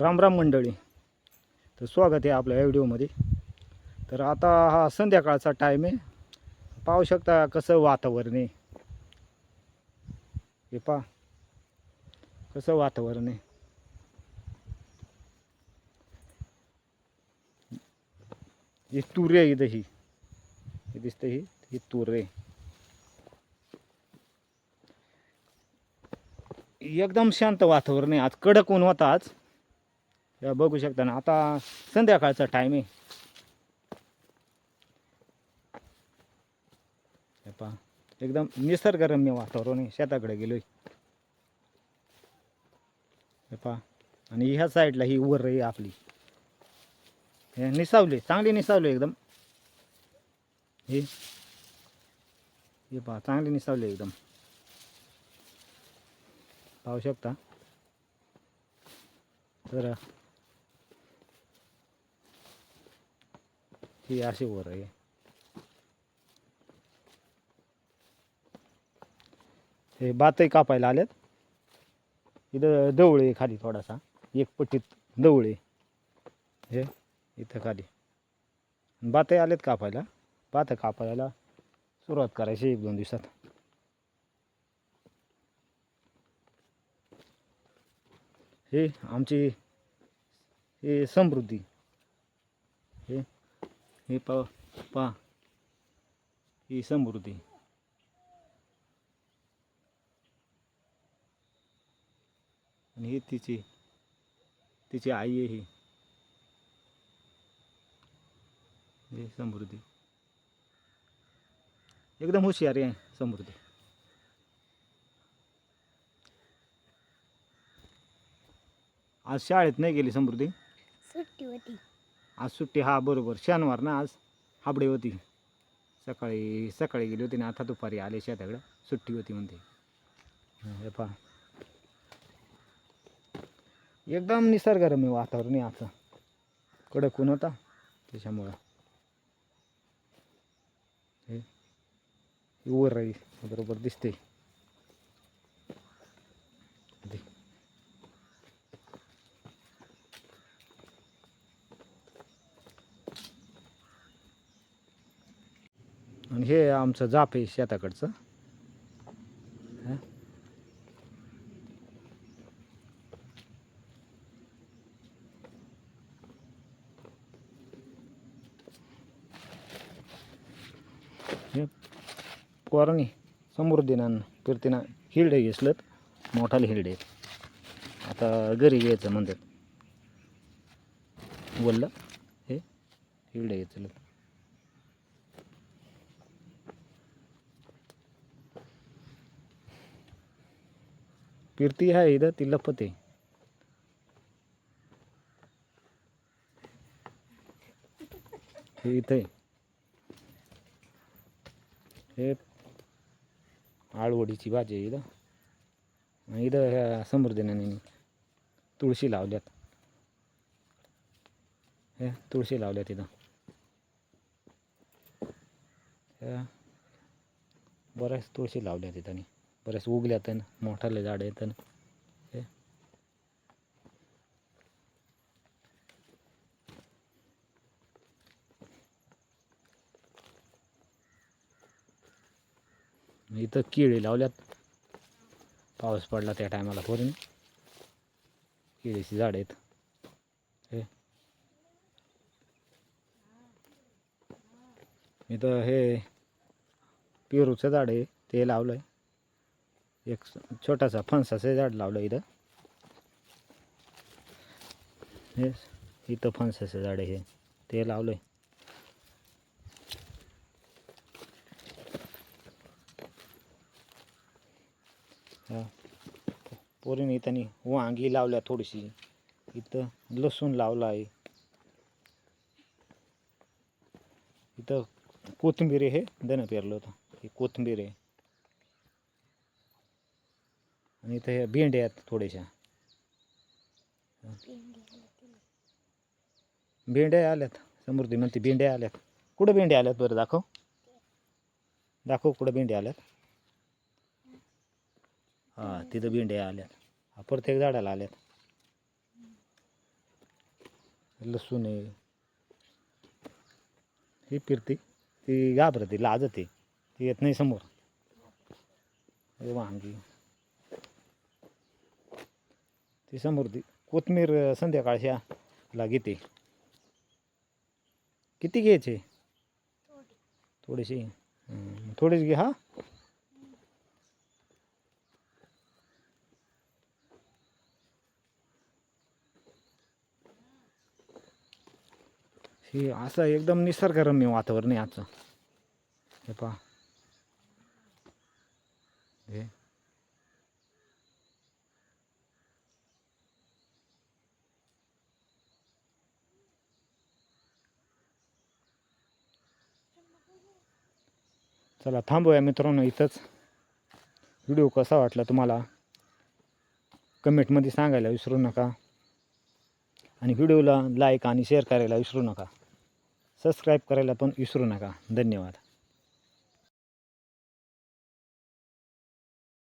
राम राम मंडळी. तर स्वागत आहे आपल्या या व्हिडिओमध्ये. तर आता हा संध्याकाळचा टाईम आहे. पाहू शकता कसं वातावरण आहे. हे पा कसं वातावरण आहे. ही तूर आहे इथं ही. हे दिसतं ही. ही तूर. आहे एकदम शांत वातावरण आहे. आज कडक ऊन होता आज. या बघू शकता ना आता संध्याकाळचा टाईम आहे. हे पहा एकदम निसर्गरम्य वातावरण आहे शेताकडे गेलोय. हे पहा आणि ह्या साईडला ही वर आहे आपली. हे निसावली चांगली निसावली एकदम. हे हे पहा चांगली निसावली एकदम. पाहू शकता. तर ही अशी वर आहे. हे बातही कापायला आलेत. इथं दवळे आहे खाली थोडासा. एक पट्टीत दवळे हे इथं खाली. बातही आलेत कापायला. बात कापायला सुरुवात करायची एक दोन दिवसात. हे आमची हे समृद्धी. हे पा पा. ही समृद्धी. आणि ही तिची तिची आई आहे ही. हे समृद्धी. एकदम हुशार आहे समृद्धी. आज शाळेत नाही गेली समृद्धी? सुट्टी होती. आज सुट्टी हा बरोबर. शनिवार ना आज? हाबडे होती. सकाळी सकाळी गेली होती ना आता दुपारी आले शेताकडं. सुट्टी होती म्हणते. पा हे पहा. एकदम निसर्गरम्य वातावरण आहे आता कडक ऊन होता त्याच्यामुळं. हे वर राहील बरोबर दिसते आणि हे आमचं जाप आहे शेताकडचं. हं? हे पोरांनी समृद्धीनं फिरतीनं हिरडे घेसलत. मोठाले हिरडे आता घरी घ्यायचं म्हणतात. बोललं हे हिरडे घेतलं कीर्ती आहे इथं ती लपत. आहे हे इथं. हे आळवडीची भाजी आहे इथं. इथं ह्या समृद्धीने तुळशी लावल्यात. हे तुळशी लावल्यात इथं. ह्या बऱ्याच तुळशी लावल्यात इथं बरेच उगले आहेत आणि मोठाले झाड आहेत हे. इथं केळी लावल्यात. पाऊस पडला त्या टायमाला पोरीने केळीची झाड आहेत. हे. इथं हे पेरूचं झाड आहे ते लावलं आहे एक छोटासा फणसाचं झाड लावलं इथं. हे इथं फणसाचं झाड आहे. ते लावलं आहे हा. पोरीने इथं वांगी लावल्या थोडीशी. इथं लसूण लावला आहे इथं कोथिंबीर हे दणं पेरलं होतं. हे कोथिंबीर आहे. आणि इथे ह्या भेंड्या आहेत थोड्याशा. भेंड्या आल्यात. समृद्धी म्हणते भेंड्या आल्यात. कुठं भेंड्या आल्यात बरं दाखव. दाखव कुठं भेंड्या आल्यात. हां तिथं भेंड्या आल्यात. हा प्रत्येक झाडाला आल्यात. लसूण आहे. ही फिरती. ती घाबरते लाजते. ती येत नाही समोर. वांगी. ती समोर ती कोथमीर संध्याकाळच्या ला घेते किती घ्यायचे? थोडीशी. हं, थोडीच घे हा. हे असं एकदम निसर्गरम्य वातावरण आहे आजचं. हे पहा. हे. चला थांबूया मित्रांनो इथंच. व्हिडिओ कसा वाटला तुम्हाला? कमेंटमध्ये सांगायला विसरू नका. आणि व्हिडिओला लाईक आणि शेअर करायला विसरू नका. सबस्क्राईब करायला पण विसरू नका. धन्यवाद.